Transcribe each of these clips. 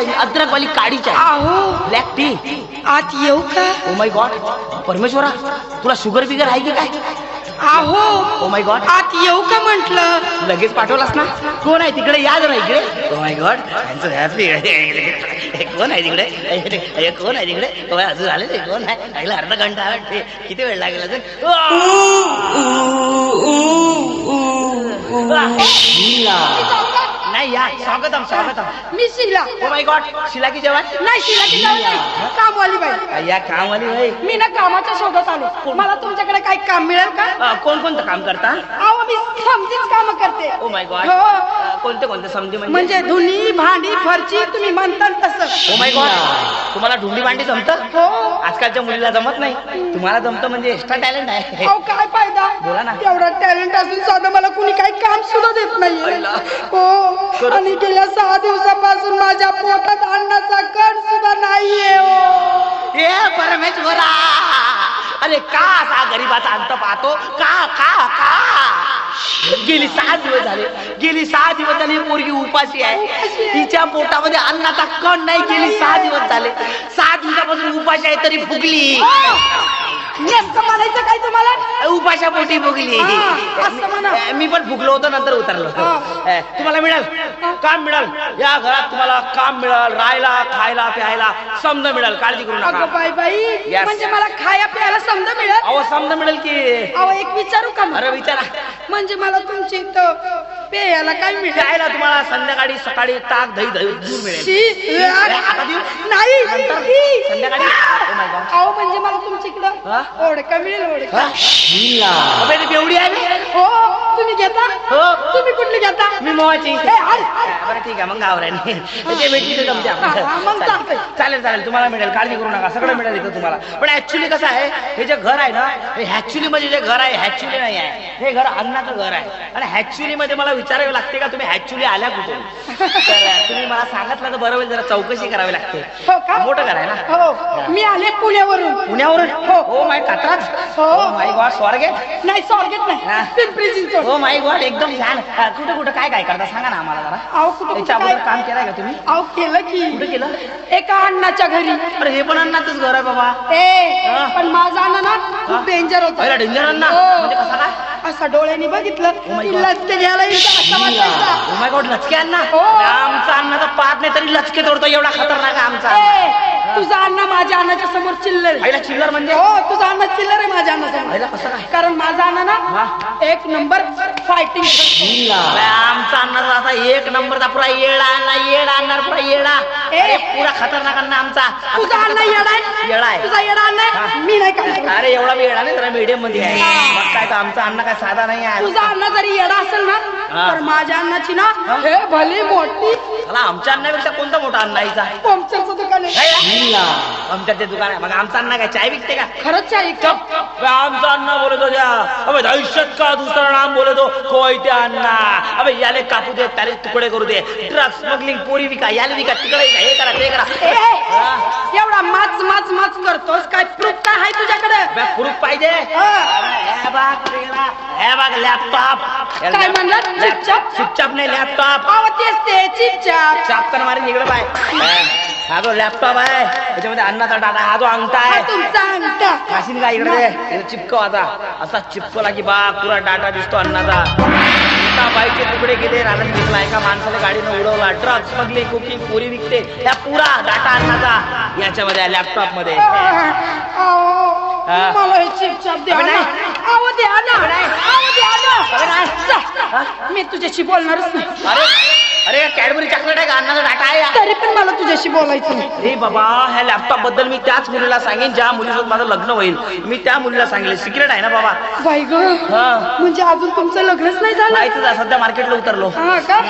पाहिजे अद्रक वाली काळी चाय आहो. ब्लॅक टी आत येऊ का? ओ माय गॉड परमेश्वरा तुला शुगर बिगर आहे की काय? आहो. ओ माय गॉड आत येऊ का म्हंटल? लगेच पाठवलास ना? कोण आहे तिकडे? या जरा इकडे. Oh ओ माय गॉड कोण आहे तिकडे? हे कोण आहे तिकडे? ओ, अजून आले ते कोण आहे? आईला अर्धा घंटा वाटते. किती वेळ लागेल अजून? नाही या स्वागतम. स्वागतम मी शिला ओ माय गॉड शिला की जेवण नाही. शिला. की जाऊ नाही कामवाली बाई. या कामवाली भाई मी ना कामाच्या शोधात आलो. मला तुमच्याकडे काही काम मिळेल का? कोण कोणतं काम करता? अहो मी समजीच काम करते. ओ माय गॉड हो. कोणते कोणते समजे म्हणजे? म्हणजे धुनी भांडी फरची तुम्ही म्हणताल तसं. ओ माय गॉड तुम्हाला ढुंडी भांडी जमतं? हो. आजकालच्या मुलीला जमत नाही. तुम्हाला जमतं म्हणजे एक्स्ट्रा टॅलेंट आहे. अहो काय फायदा? बोला ना. एवढा टॅलेंट असून साधं मला कुणी काही काम सुद्धा देत नाही अय्ला. आणि गेल्या सहा दिवसापासून माझ्या पोटात अन्नाचा कण सुद्धा नाहीये हो. हे परमेश्वरा. अरे का असा गरीबाचा अंत पाहतो? का का का? गेली सहा दिवस झाले. गेली सहा दिवस झाली ही पोरगी उपाशी आहे. तिच्या पोटामध्ये अन्नाचा कण नाही. गेली सहा दिवस झाले. सहा दिवसापासून उपाशी आहे तरी फुगली हो. नेमकं म्हणायचं काय तुम्हाला? उपाशा पोटी हा, असं म्हणा. मी पण फुगलो होतो नंतर उतरलो. हा. तुम्हाला मिळेल? काम मिळेल. या घरात तुम्हाला काम मिळेल. राहायला खायला प्यायला समज मिळेल. काळजी करू अगं नका बाई बाई Yes. म्हणजे मला खाया प्यायला समजा मिळेल? अहो समज मिळेल की. अहो एक विचारू का? अरे विचारा. म्हणजे मला तुमची इथं पेयाला काय मिळेल? प्यायला तुम्हाला संध्याकाळी सकाळी ताक दही दही दूध मिळेल. शी, आता देऊ? नाही. नंतर? संध्याकाळी? Oh my God. अहो म्हणजे मला तुमच्या इकडं हा? ओढका मिळेल ओढका हा? अबे, ती बेवडी आहे. हो तुम्ही घेता? हो. तुम्ही कुठली घेता? मी मोहाची. ए, अरे, अरे. बरं ठीक आहे मग गावराने ते भेटली ते जमते हा, हा, मग आपण. चालतंय. चालेल चालेल तुम्हाला मिळेल. काळजी करू नका सगळं मिळेल इथं तुम्हाला. पण ऍक्च्युली कसं आहे हे जे घर आहे ना हे ऍक्च्युली म्हणजे जे घर आहे ऍक्च्युली नाही आहे. हे घर अन्नाचं घर आहे. आणि ऍक्च्युली मध्ये मला विचारावे लागते का तुम्ही ऍक्च्युली आल्या कुठून? तर तुम्ही मला सांगितलं तर बरं होईल जरा चौकशी करावी लागते. हो का? मोठं घर आहे ना? हो मी आले पुण्यावरून. पुण्यावरून? हो. हो माय कात्राच हो. माय गॉड स्वर्ग? आहे नाही. स्वारगेट हा. नाही पिंपरी चिंचवड हो माय गॉड एकदम छान कुठं कुठं काय काय करता? सांगा ना आम्हाला जरा. अहो कुठं याच्या कुठं अगोदर काय काम केलंय का तुम्ही? अहो केलं कुठं की केलं? एका अण्णाच्या घरी. अरे हे पण अन्नाचंच घर आहे बाबा. ए हा. पण माझा अण्णा ना. खूप डेंजर होता. पहिला डेंजर अण्णा हो. म्हणजे कसा काय असा डोळ्याने बघितलं. Oh my की God. लचके घ्यायला येतं असं वाटायचा. ओ माय गॉड लचके अण्णा हो. अरे, आमचा अण्णा तर पाहत नाही तरी लचके तोडतो. एवढा खतरनाक आहे आमचा ए, तुझा अण्णा माझ्या अण्णाच्या समोर चिल्लर आहे. चिल्लर म्हणजे? हो तुझा अण्णा चिल्लर आहे माझ्या अण्णा कसं काय? कारण माझा अण्णा ना हा. एक नंबर फायटिंग आमचा अण्णा तर आता एक नंबरचा पुरा येडा अण्णा येडा आणणार पुरा येडा. ए. अरे पुरा खतरनाक अण्णा आमचा. तुझा अण्णा येडा आहे? येडा आहे. तुझा येडा अण्णा आहे? मी नाही काय अरे एवढा बी येडा नाही जरा मीडियममध्ये आहे. मग काय तर आमचा अण्णा काय साधा नाही आहे. तुझा अण्णा जरी येडा असेल ना हा. तर माझ्या अण्णाची ना? हे. भली मोठी. मला आमच्या अन्नापेक्षा कोणता मोठा अण्णा यायचा पंक्चरचं दुकान आहे. आमच्या ते दुकान आहे. मग आमचा अण्णा काय चाय विकते का? खरंच आहे का? अबे, आमचा अण्णा बोलत अबे आयुष्यात का दुसरा नाम बोलतो? कोयते अण्णा. अबे याले कापू दे त्याले तुकडे करू दे. ड्रग स्मगलिंग पोरी विका याले विका तिकडे विका, हे करा ते करा. ए, एवढा माच माच माच करतोस काय? प्रूफ काय आहे तुझ्याकडे? प्रूफ पाहिजे. हा. हे बघ हे बघ लॅपटॉप काय म्हणलात? चिपचाप? चिपचाप नाही लॅपटॉप अहो तेच ते चिपचाप चापकन मारी इकडे पाय हा जो लॅपटॉप आहे त्याच्यामध्ये अन्नाचा डाटा हा जो अंगठा हा आहे तुमचा अंगठा. खाशीन का इकडे दे चिपकव आता. असा चिपकवला की बा पुरा डाटा दिसतो अन्नाचा. एका बाईचे तुकडे गेले रानात घेतला. एका माणसाला गाडीनं उडवला. ट्रक स्मगलिंग कुकिंग पुरी विकते. या पुरा डाटा अन्नाचा. याच्यामध्ये लॅपटॉपमध्ये. अहो. मला हे चिपचाप द्या अबे ना. द्या ना. द्या. जा. मी तुझ्याशी बोलणारच नाही. अरे. अरे कॅडबरी चॉकलेट आहे का? अन्नाचा डाटा आहे? तरी पण मला तुझ्याशी बोलायचं नाही. ए बाबा ह्या लॅपटॉपबद्दल मी त्याच मुलीला सांगेन ज्या मुलीसोबत माझं लग्न होईल. मी त्या मुलीला सांगेल. सिक्रेट आहे ना बाबा? बाई ग हा. म्हणजे अजून तुमचं लग्नच नाही झालं? माहितीच आहे, सध्या मार्केटला उतरलो. हा का?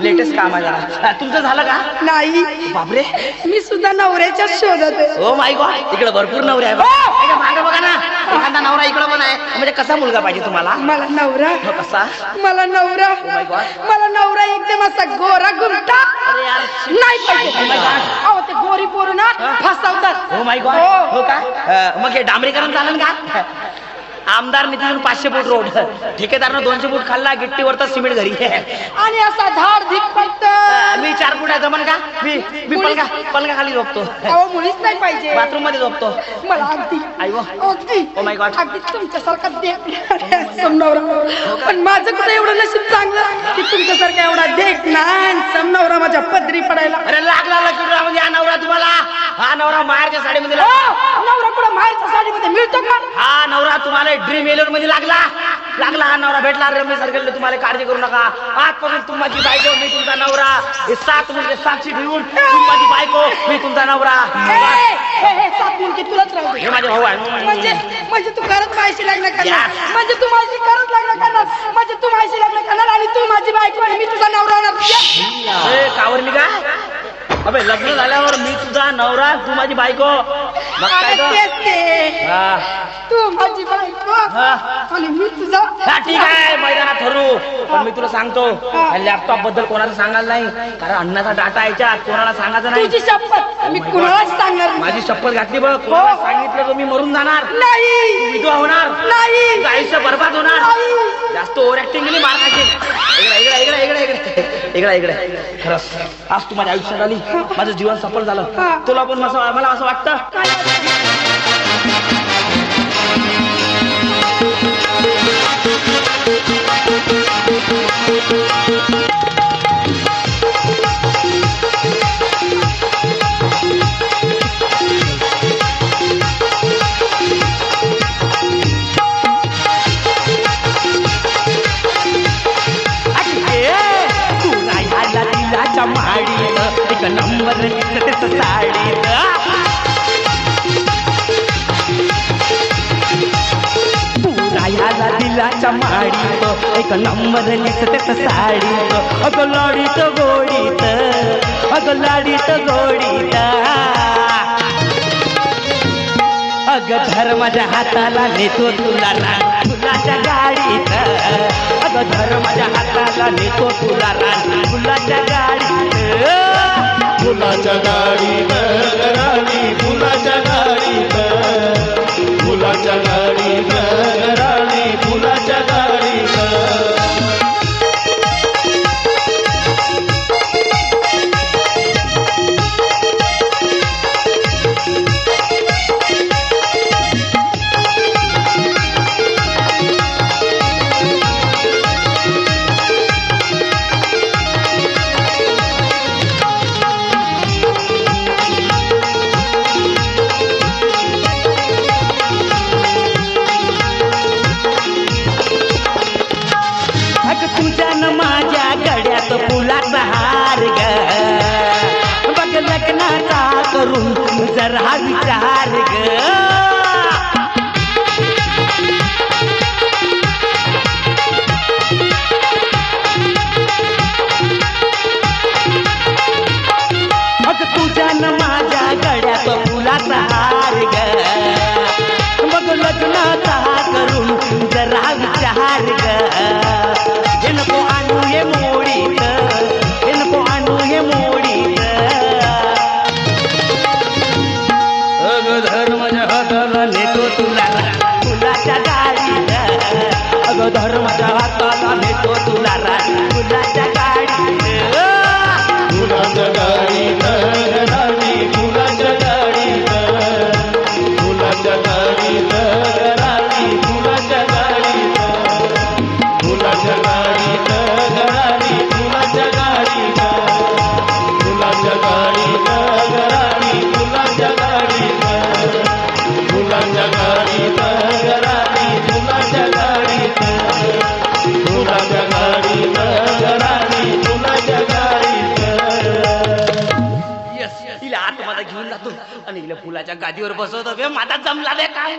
लेटेस्ट काम आहे जरा. हा, तुमचं झालं का? नाही. बापरे. मी सुद्धा नवऱ्याच्या शोधात आहे. ओ माय गॉड इकडे भरपूर नवरे आहे. बघा. इकडे मागं बघा ना. एखादा नवरा इकडे पण आहे. म्हणजे कसा मुलगा पाहिजे तुम्हाला? मला नवरा. हो, कसा? मला नवरा. My God. मला नवरा एकदम असा गोरा गुमटा अरे यार नाही पाहिजे. Oh my God. अहो ते गोरी पोरं ना फसवतात. हो माय गॉड हो. हो का? अं, मग हे डांबरीकरण चालेल का? आमदार निधीतून पाचशे फूट रोड. ठेकेदारनं दोनशे फूट खाल्ला गिट्टीवरचा सिमेंट घरी आणि असा फक्त. मी चार फूट आहे जमन का? मी मी पलका पलका खाली झोपतो. मुलीच नाही पाहिजे. बाथरूममध्ये झोपतो. मला अगदी आई. अगदी Oh my God. अगदी तुमच्यासारखा देख समनवरा पण माझं कुठं एवढं नशीब चांगलं? की तुमच्यासारखा एवढा देख ना समनवरा माझ्या पदरी पडायला. अरे लागला लकीला म्हणजे हा नवरा तुम्हाला. हा नवरा माहेरच्या साडीमध्ये हो. नवरा कुठं माहेरच्या साडीमध्ये मिळतो का? हा नवरा तुम्हाला ड्रीम एलियनमध्ये लागला? लागला हा नवरा भेटला रमेश सरकारला तुम्हाला काळजी करू नका. आजपासून तुम्हाला बायको मी तुमचा नवरा. हे सात म्हणजे साक्षी ठेवून तुम्हाला बायको मी तुमचा नवरा. सात मुलगी तुलाच राहू. हे माझे भाऊ आहे म्हणजे म्हणजे तू खरंच माझी लग्न करणार. म्हणजे तू माझी खरंच लग्न करणार. म्हणजे तू माझी लग्न करणार आणि तू माझी बायको आणि मी तुझा नवरा होणार. कावरली का? अबे लग्न झाल्यावर मी तुझा नवरा तू माझी बायको. मग काय अगं, गं? तेच ते. हा. तू माझी बायको. हा. आणि मी तुझा. हा, ठीक आहे मैदानात ठरू. पण मी तुला सांगतो लॅपटॉपबद्दल कोणाला सांगायला नाही. कारण अन्नाचा डाटा याच्यात कोणाला सांगायचं नाही. तुझी शपथ. मी कुणालाच सांगणार नाही. माझी शपथ घातली बघ. कोणाला सांगितलं तर मी मरून जाणार. नाही. विधवा होणार. नाही. तुझं आयुष्य बर्बाद होणार. नाही. जास्त ओव्हर ऍक्टिंग केली मार खाशील. इकडे इकडे इकडे इकडे इकडे. इकडे इकडे. खरंच आज तू माझ्या आयुष्यात आली. माझं जीवन सफल हा. झालं तुला पण असं मला असं वाटतं. तू फुलाच्या माडीत एक नंबर दिसत साडीत. अग लाडीत गोडीत अग लाडीत गोडीत. अग धर्माच्या हाताला नेतो तुला रान फुलाच्या गाडीत. अग धर्माच्या हाताला नेतो तुला रान फुलाच्या गाडीत. फुलाच्या गाडीत राणी फुलाच्या गाडीत फुलाच्या गाडीत राणी फुलाच्या गाडीत त्या गादीवर बसवतो बे माझा जमला रे काय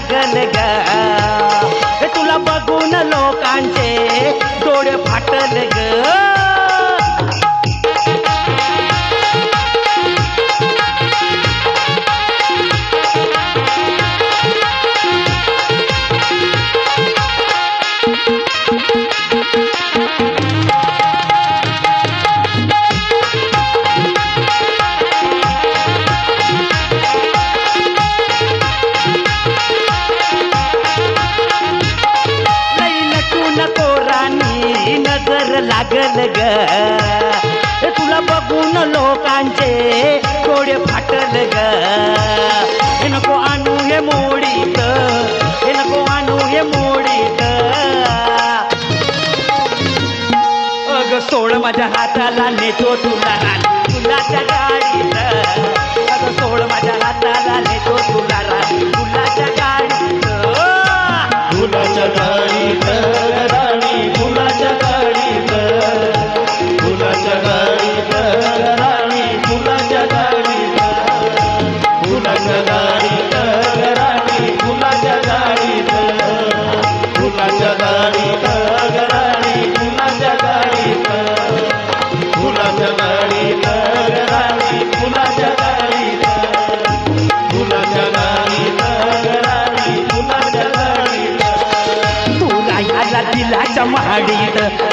लागल ग. तुला बघून लोकांचे डोळे फाटल ग. लोकांचे डोळे फाटल ग. हे नको आणू हे मोडीत. हे नको आणू हे मोडीत. अग सोड माझ्या हाताला नेतो तुला राणी. फुलाच्या गाडीत. अग सोड माझ्या हाताला नेतो तुला राणी. फुलाच्या गाडीत.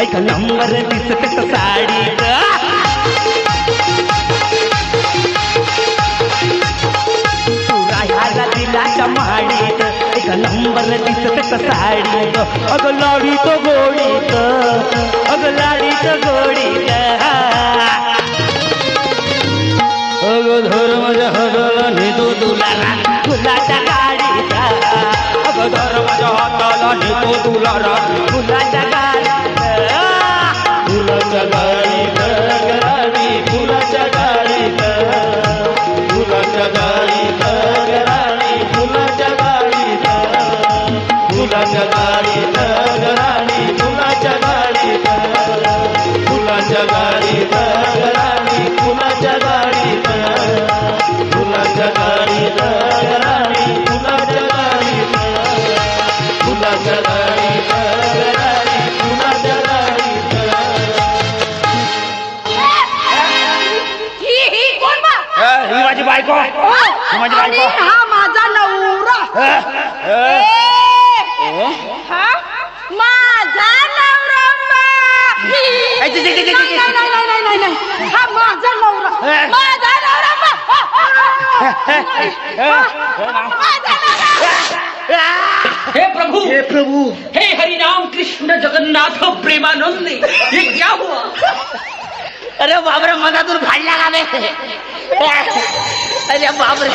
एक नंबर दिसत साडीत तुला याला दिलाच्या महाडीत एक नंबर दिसत साडीत अग लाडीत गोडीत अग लाडीत गोडीत. अग धर माझ्या हाताला नेतो तुला फुलाच्या गाडीत अग धर माझ्या हाताला नेतो तुला फुलाच्या गाडीत ही माझी आणि बायको हा माझा नवरा. ए, हा? माझा नवरा बा. ए, ची, ची, ची, ची, ची. नाही, नाही, नाही, नाही, नाही, नाही. हा माझा नवरा. ए. माझा नवरा बा. माझा नवरा. हे प्रभु. हे प्रभु. हे हरिनाम कृष्ण जगन्नाथ प्रेमानंद. ये क्या हुआ? अरे बापरे मधातून फाडला का बे अरे बापरे.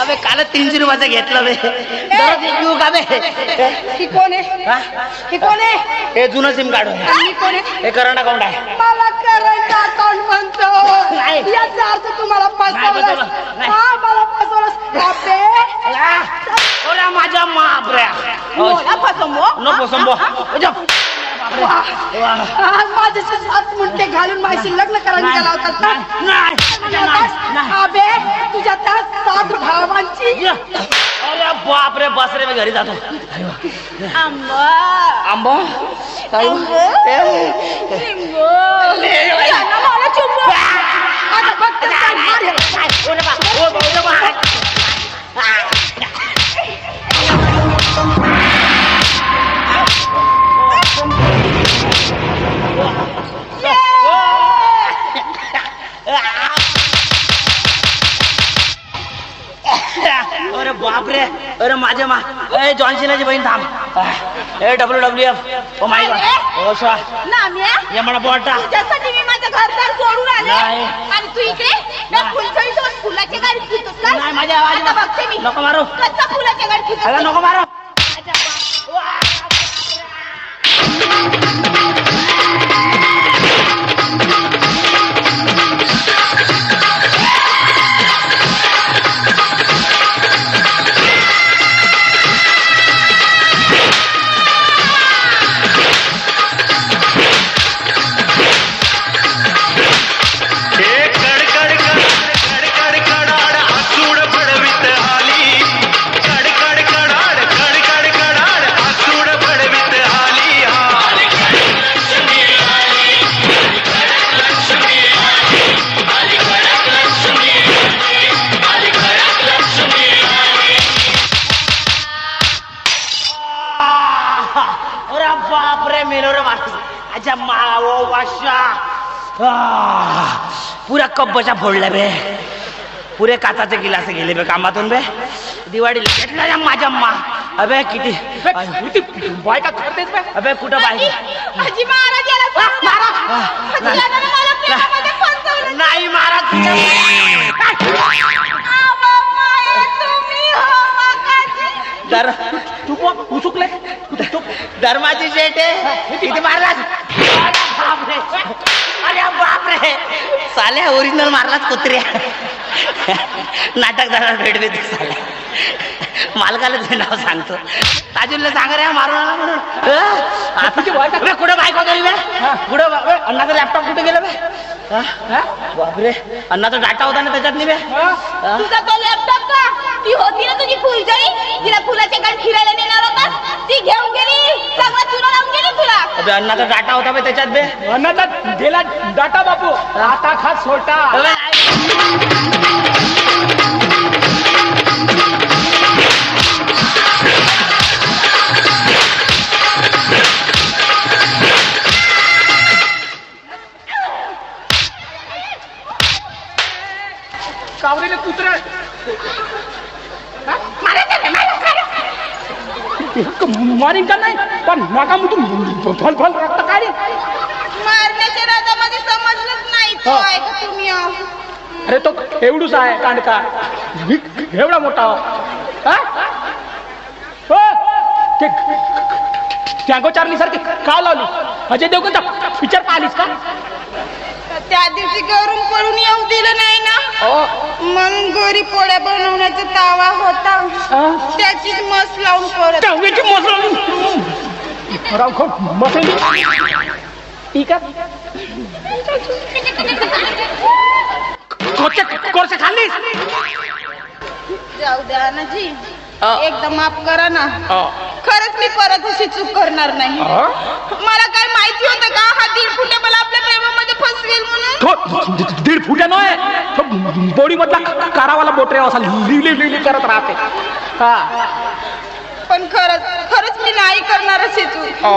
अबे काल तीनशे रुपयाचं घेतलं बे दररोज एक घेऊ का बे? ही कोण आहे? हा? ही कोण आहे? हे जुनं सिम कार्ड. आणि ही कोण आहे? हे करंट अकाउंट आहे. मला करंट अकाउंट म्हणतो. नाही. याचा अर्थ तुम्हाला फसवलं फसवलं. नाही. हा मला फसवलं बापे ओला माझ्या मापऱ्या मला फसवो नको संभो. आज माझ्याशी सात मुंडे घालून माझ्याशी लग्न करायला गेला होता. ना अबे तुझ्या त्या सात भावांची. अरे बाप रे बस रे मी घरी जातो. आंबा. आंबा? ए जॉन सिनाची बहीण थांब. ए W W F. Oh my god. ओ शा. ये म्हणा बोटा तुझ्यासाठी मी माझं घरदार सोडून आले. नाही. आणि तू इकडे? त्या फुलझडीसोबत फुलाच्या गाडीत फिरतोस का नाही माझ्या आवाज आता बघते मी. नको मारू. कसा फुलाच्या गाडीत फिरतोस अगं नको मारू. पुरा कप बशा फोडल्या बे. पुरे काचाचे गिलास गेले बे कामातून बे. दिवाळीला या माझ्या मा. अबे किती? बायका करतेस बे. अबे कुठं फसवलं. नाही. महाराज हो धर्माची शेट आहे. किती मारलास बापरे. साल्या ओरिजिनल मारलाच कुत्र्या. नाटकदाराला भेटवे तू साल्या. मालकाला तुझे नाव सांगतो. ताजुलला सांग रे मारून आला म्हणून. कुठं बायको गेली बे? कुठं अण्णाचा लॅपटॉप कुठे गेला बे? बापरे. अण्णाचा डाटा होता ना त्याच्यात नाही बे? हा? तुझा तो लॅपटॉप का? ती होती ना तुझी फुलझडी? तिला फुलाचे कान फिरायला नेणार होता? ती घेऊन गेली. सगळं चुरा लावून गेली तुला. अबे, अण्णाचा डाटा होता बे त्याच्यात बे. अन्नाचा गेला डाटा बापू. आता खा सोटा. नाही पण नका तू फल फल रक्त काढी. मारण्याच्या राजामध्ये समजलंच नाही तो हा. आहे का तुम्ही. आहो? अरे तो एवढूच आहे कांडका. एवढा मोठा. हा? हो, ते टँगो चार्ली सारखी का लावली? अजय देवगणचा पिक्चर पाहिलीस का? त्या दिवशी घरून पळून येऊ दिलं नाही ना? हो. म्हणून घरी पोळ्या बनवण्याचा तावा होता. हा? त्याचीच मस लावून परत टँगोची मसळ राव खो मसळ ठीक आहे? कोरच्या कोरच्या खाल्लीस? जाऊ द्या ना जी हा. एकदा माफ करा ना. खरंच मी परत अशी चूक करणार नाही? मला काय माहिती होतं का? हा दीड फुटे मला आपल्या प्रेमामध्ये फसवेल म्हणून? तो दीड फुट्या नव्हे. तो बोडी मधला कारावाला बोटरे असा लिव लिव लिव करत राहते. हा. पण खरंच खरंच नाही करणार अशी चूक अ,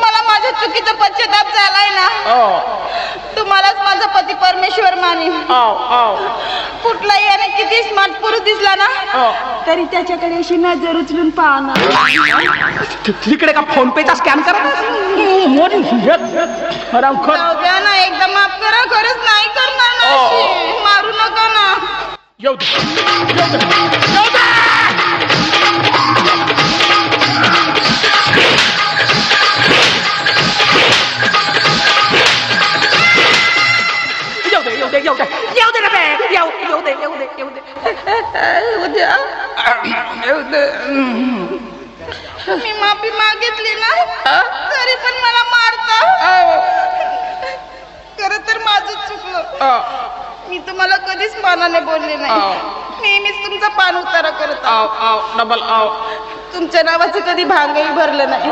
मला माझ्या चुकीचा पश्चाताप झालाय ना. अ, तुम्हालाच माझा पती परमेश्वर आव, आव, कुठलाही आणि किती स्मार्ट पुरुष दिसला ना. तरी त्याच्याकडे अशी नजर उचलून पाहणार. तिकडे का फोन पेचा स्कॅन करा द्या ना एकदा माफ करा खरंच नाही करणार ना अशी. मारू नका ना. येऊ दे येऊ दे. येऊ दे. येऊ दे. मी माफी मागितली ना तरी पण मला मारता. खर तर माझं चुकलं. मी तुम्हाला कधीच मानाने बोलले नाही. नेहमीच तुमचा पान उतारा करत. आव आव डबल आव तुमच्या नावाचं कधी भांगही भरलं नाही.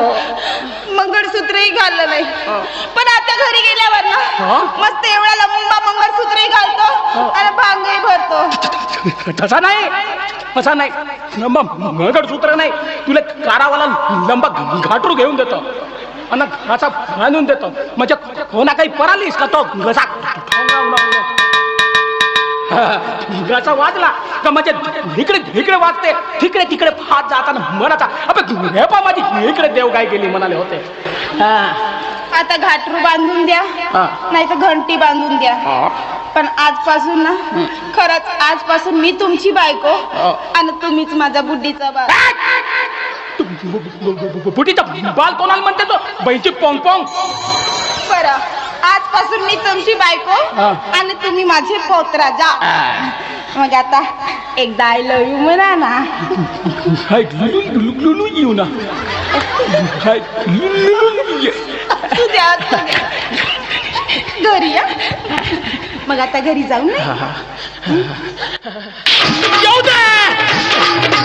मंगळसूत्रही घाललं नाही. पण आता घरी गेल्यावर ना मस्त एवढा लंबा मंगळसूत्रही घालतो आणि भांगही भरतो. तसा नाही. तसा नाही. लंबा मंगळसूत्र नाही. तुला कारावाला लंबा घाटरू घेऊन देतो. आणि घाचा बांधून देतो. म्हणजे कोणा काही परालीस का तो घसा? घसा वाजला का म्हणजे इकडे इकडे वाजते. तिकडे तिकडे फात जाताना मनाचा अबे हे पा माझी इकडे देव काय गेली म्हणाले होते. हा. आता घाटरू बांधून द्या. नाही तर घंटी बांधून द्या. पण आजपासून ना खरंच आजपासून मी तुमची बायको आणि तुम्हीच माझा बुद्धीचा बाळ बुटीचा बाल कोणाला म्हणते तो? बैची पोंग पोंग. बरं आजपासून मी तुमची बायको. आणि तुम्ही माझे पोत्रा जा. मग आता एकदा आय लव्ह यू म्हणा ना. लुलू येऊ ना. घरी या मग आता घरी जाऊ ना येऊ दे!